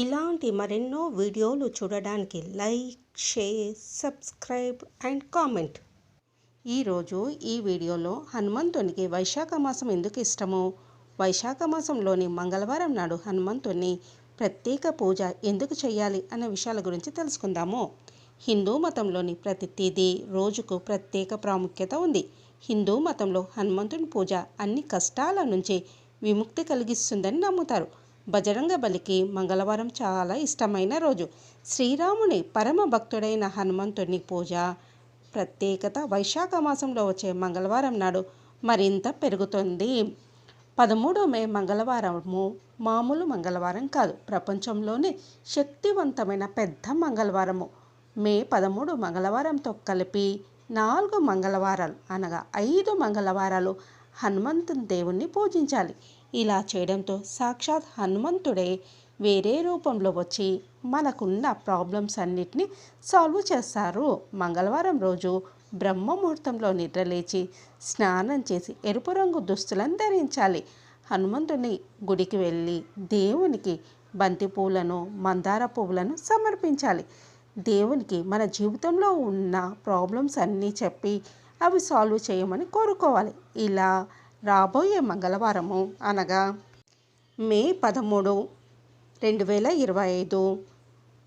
ఇలాంటి మరెన్నో వీడియోలు చూడడానికి like share subscribe and comment. ఈరోజు ఈ వీడియోలో హనుమంతునికి వైశాఖ మాసం ఎందుకు ఇష్టమో? వైశాఖ మాసంలోని మంగళవారం నాడు హనుమంతుని ప్రత్యేక పూజ ఎందుకు చేయాలి అనే విషయాల గురించి తెలుసుకుందాము. హిందూ మతంలోని ప్రతి తేదీ రోజుకు ప్రత్యేక ప్రాముఖ్యత ఉంది. హిందూ మతంలో హనుమంతుని పూజ అన్ని కష్టాల నుంచి విముక్తి కలిగిస్తుందని నమ్ముతారు. బజరంగ బలికి మంగళవారం చాలా ఇష్టమైన రోజు. శ్రీరాముని పరమ భక్తుడైన హనుమంతుని పూజ ప్రత్యేకత వైశాఖ మాసంలో వచ్చే మంగళవారం నాడు మరింత పెరుగుతుంది. పదమూడో మే మంగళవారము మామూలు మంగళవారం కాదు. ప్రపంచంలోనే శక్తివంతమైన పెద్ద మంగళవారము. మే పదమూడు మంగళవారంతో కలిపి నాలుగు మంగళవారాలు అనగా ఐదు మంగళవారాలు హనుమంతుని దేవుణ్ణి పూజించాలి. ఇలా చేయడంతో సాక్షాత్ హనుమంతుడే వేరే రూపంలో వచ్చి మనకున్న ప్రాబ్లమ్స్ అన్నిటినీ సాల్వ్ చేస్తారు. మంగళవారం రోజు బ్రహ్మముహూర్తంలో నిద్రలేచి స్నానం చేసి ఎరుపు రంగు దుస్తులను ధరించాలి. హనుమంతుని గుడికి వెళ్ళి దేవునికి బంతి పూలను మందార పువ్వులను సమర్పించాలి. దేవునికి మన జీవితంలో ఉన్న ప్రాబ్లమ్స్ అన్నీ చెప్పి అవి సాల్వ్ చేయమని కోరుకోవాలి. ఇలా రాబోయే మంగళవారము అనగా మే పదమూడు రెండు వేల ఇరవై ఐదు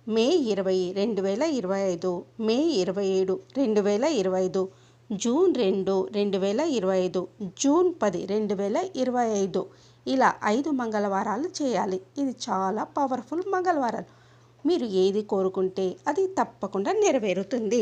మే ఇరవై రెండు వేల ఇరవై ఐదు మే ఇరవై ఏడు రెండు వేల ఇరవై ఐదు జూన్ రెండు రెండు వేల ఇరవై ఐదు జూన్ పది రెండు వేల ఇరవై ఐదు. ఇలా ఐదు మంగళవారాలు చేయాలి. ఇది చాలా పవర్ఫుల్ మంగళవారాలు మీరు ఏది కోరుకుంటే అది తప్పకుండా నెరవేరుతుంది.